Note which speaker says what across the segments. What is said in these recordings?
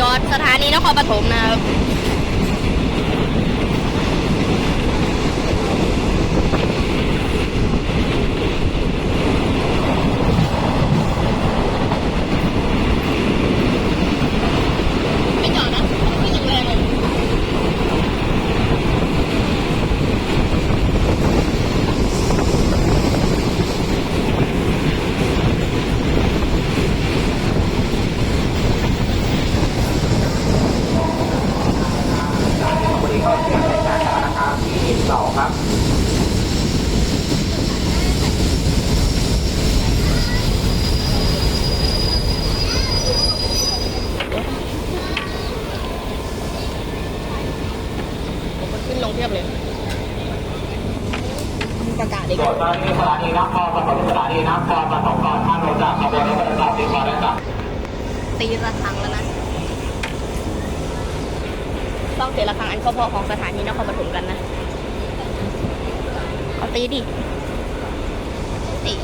Speaker 1: จอดสถานีนครปฐมนะครับ ไม่จอดนะไม่อย่างแรงเลย
Speaker 2: วันนี้ก็เสียงในการจัดนะครับ ที่สองครับ
Speaker 1: ผมก็ขึ้นลงเทียบเลยประกาศอีก
Speaker 2: ส่วนตอนนี้สถานีนครปฐมสถานีนครปฐมก่อนท่านลงจากขบวนรถไฟฟ้าสีฟ้าได้จาก
Speaker 1: ตีระฆังแล้วนะต้องตีระฆังอันพ่อๆของสถานีนครปฐมกันนะ เอาตีดิตี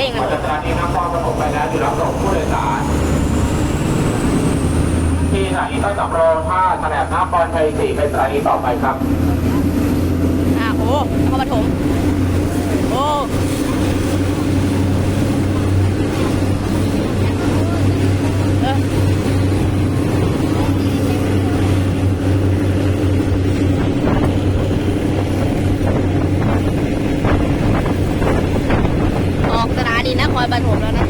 Speaker 1: เด้งเล
Speaker 2: ยานี้นครปฐมไปแล้วอยู่รับส่งผู้โดยสารที่สถานีต้นสำโรงท่าแถบนครชัยศรีเป็นสถานีต่อไปครับ
Speaker 1: อ่าโอ้นครปฐมโอ้ บันผมแล้วนะ